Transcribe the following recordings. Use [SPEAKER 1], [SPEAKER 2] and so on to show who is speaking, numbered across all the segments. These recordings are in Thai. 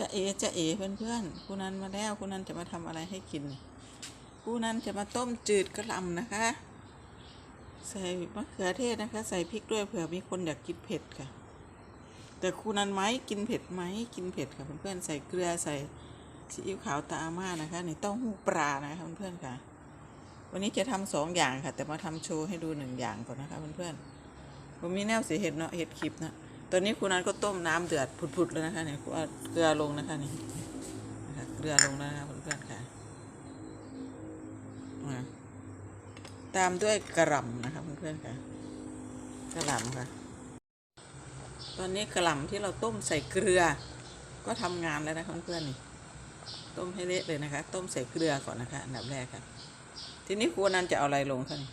[SPEAKER 1] จะเอจะเอเพื่อนๆครูนันมาแล้วครูนันจะมาทำอะไรให้กินครูนันจะมาต้มจืดกระลำนะคะ ใส่มะเขือเทศนะคะ ใส่พริกด้วยเผื่อมีคนอยากกินเผ็ดค่ะ แต่ครูนันไหมกินเผ็ดไหมกินเผ็ดค่ะเพื่อนๆใส่เกลือใส่ซีอิ๊วขาวตาอาม่านะคะในเต้าหู้ปลานะคะเพื่อนๆค่ะ วันนี้จะทำสองอย่างค่ะ แต่มาทำโชว์ให้ดูหนึ่งอย่างก่อนนะคะเพื่อนๆผมมีแนวสีเห็ดเนาะเห็ดคลิปนะ ตอนนี้ครูนันก็ต้มน้ำเดือดผุดๆแล้วนะคะเนี่ยครูเกลือลงนะคะนี่นะคะเกลือลงแล้วนะคะเพื่อนๆค่ะตามด้วยกระหล่ำนะคะเพื่อนๆค่ะกระหล่ำค่ะ ตอนนี้กระหล่ำที่เราต้มใส่เกลือ ก็ทำงานแล้วนะคะเพื่อนๆนี่ต้มให้เละเลยนะคะ ต้มใส่เกลือก่อนนะคะอันดับแรกค่ะ ทีนี้ครูนันจะเอาอะไรลงคะนี่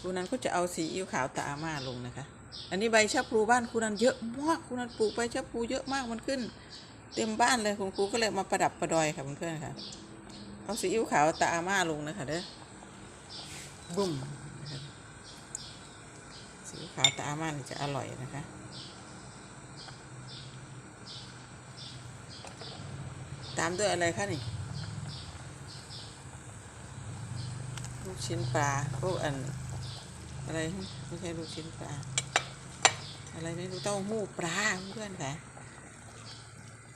[SPEAKER 1] ครูนันก็จะเอาซีอิ๊วขาวตาอาม่าลงนะคะ อันนี้ใบชะพลูบ้านครูนันเยอะมากครูนันปลูกใบชะพลูเยอะมากมันขึ้น เต็มบ้านเลยคุณครูก็เลยมาประดับประดอยค่ะเพื่อนๆค่ะ เอาซีอิ๊วขาวตาอาม่าลงนะคะเด้อบุ้มนะคะซีอิ๊วขาวตาอาม่านี่จะอร่อยนะคะตามด้วยอะไรคะนี่ลูกชิ้นปลาพวกอันอะไรไม่ใช่ลูกชิ้นปลา อะไรไม่รู้เต้าหู้ปลาเพื่อนค่ะ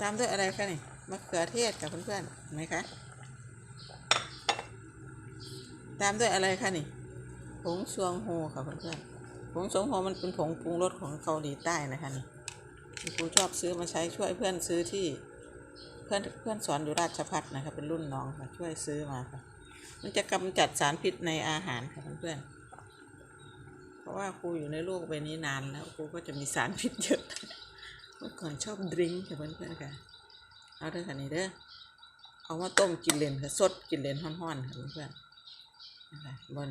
[SPEAKER 1] ตามด้วยอะไรคะนี่มะเขือเทศกับเพื่อนๆเห็นไหมคะ ตามด้วยอะไรคะนี่ผงซวงโฮค่ะเพื่อนๆผงซวงโฮมันเป็นผงปรุงรสของเกาหลีใต้นะคะนี่ครูชอบซื้อมาใช้ช่วยเพื่อนซื้อที่เพื่อนเพื่อนสอนอยู่ราชพัฒนะคะเป็นรุ่นน้องค่ะช่วยซื้อมาค่ะ มันจะกำจัดสารพิษในอาหารค่ะเพื่อนๆ ราะว่าครูอยู่ในโลกใบนี้นานแล้วครูก็จะมีสารพิษเยอะ เมื่อก่อนชอบดื่มค่ะเพื่อนๆค่ะ เอาเด้อค่ะนี่เด้อ เอามาต้มกินเลนค่ะสดกินเลนห้อนๆค่ะเพื่อนๆนะคะบน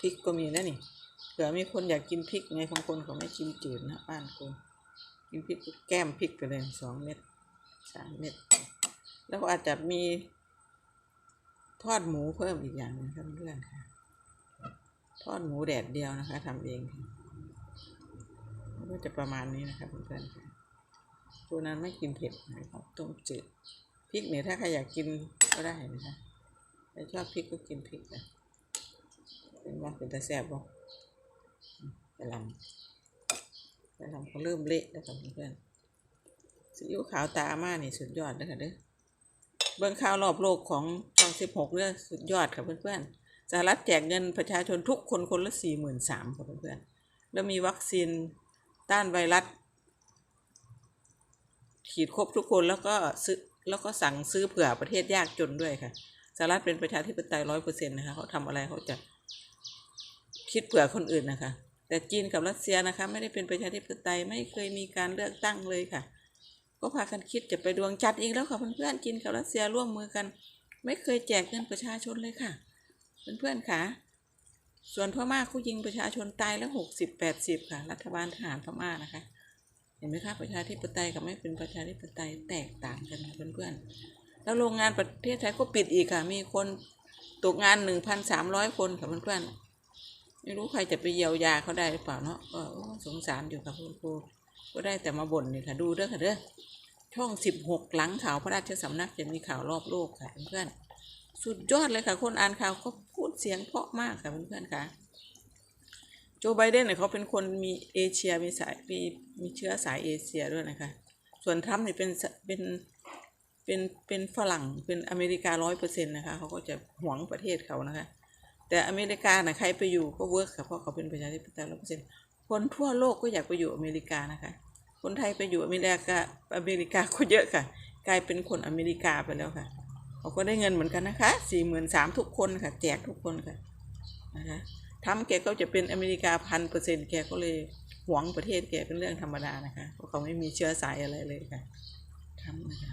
[SPEAKER 1] พริกก็มีแล้วนี่เผื่อมีคนอยากกินพริกไงบางคนเขาไม่กินจืดนะบ้านกูกินพริกแก้มพริกไปเลยสองเม็ดสามเม็ดแล้วอาจจะมี ทอดหมูเพิ่มอีกอย่างหนึงครับเพื่อนค่ะ ทอดหมูแดดเดียวนะคะทำเองก็จะประมาณนี้นะครับเพื่อนๆค่ะตัวนั้นไม่กินเผ็ดนะครับต้มจืดพริกเนี่ยถ้าใครอยากกินก็ได้นะคะใครชอบพริกก็กินพริกนะเป็นว่าเป็นตาแซ่บบ่กระลำกระลำเขาเริ่มเละแล้วค่ะเพื่อนๆซีอิ๊วขาวตาอาม่านี่สุดยอดเลยค่ะเด้อเบื้องข่าวรอบโลกของ องสิบหกเรื่องสุดยอดค่ะเพื่อนๆสหรัฐแจกเงินประชาชนทุกคนคนละสี่หมื่นสามค่ะเพื่อนๆแล้วมีวัคซีนต้านไวรัสฉีดครบทุกคนแล้วก็ซื้อแล้วก็สั่งซื้อเผื่อประเทศยากจนด้วยค่ะสหรัฐเป็นประชาธิปไตยร้อยเปอร์เซ็นต์นะคะเขาทำอะไรเขาจะคิดเผื่อคนอื่นนะคะ แต่จีนกับรัสเซียนะคะไม่ได้เป็นประชาธิปไตยไม่เคยมีการเลือกตั้งเลยค่ะ ก็พากันคิดจะไปดวงจันทร์อีกแล้วค่ะเพื่อนๆจีนกับรัสเซียร่วมมือกัน ไม่เคยแจกเงินประชาชนเลยค่ะ เพื่อนๆค่ะ ส่วนพม่าเขายิงประชาชนตายแล้วหกสิบแปดสิบค่ะ รัฐบาลทหารพม่านะคะ เห็นไหมคะประชาธิปไตยกับไม่เป็นประชาธิปไตยแตกต่างกันค่ะเพื่อนๆ แล้วโรงงานประเทศไทยก็ปิดอีกค่ะ มีคนตกงานหนึ่งพันสามร้อยคนค่ะเพื่อนๆ ไม่รู้ใครจะไปเยียวยาเขาได้หรือเปล่าเนาะก็สงสารอยู่ค่ะคุณครูก็ได้แต่มาบ่นนี่ค่ะ ดูเด้อค่ะเด้อ ช่องสิบหกหลังข่าวพระราชสำนักจะมีข่าวรอบโลกค่ะเพื่อนสุดยอดเลยค่ะคนอ่านข่าวก็พูดเสียงเพราะมากค่ะเพื่อนๆค่ะ โจไบเดนเนี่ยเขาเป็นคนมีเอเชียมีสายมีมีเชื้อสายเอเชียด้วยนะคะ ส่วนทรัมป์เนี่ยเป็นเป็นเป็นเป็นฝรั่งเป็นอเมริการ้อยเปอร์เซ็นต์นะคะเขาก็จะหวงประเทศเขานะคะ แต่อเมริกานะใครไปอยู่ก็เวิร์กค่ะเพราะเขาเป็นประชาธิปไตยร้อยเปอร์เซ็นต์คนทั่วโลกก็อยากไปอยู่อเมริกานะคะ คนไทยไปอยู่อเมริกาอเมริกาก็เยอะค่ะ กลายเป็นคนอเมริกาไปแล้วค่ะเขาก็ได้เงินเหมือนกันนะคะสี่หมื่นสามทุกคนค่ะ แจกทุกคนค่ะนะคะทำแกก็จะเป็นอเมริกาพันเปอร์เซ็นต์แกก็เลยหวงประเทศแกเป็นเรื่องธรรมดานะคะเพราะเขาไม่มีเชื้อสายอะไรเลยค่ะทำนะคะ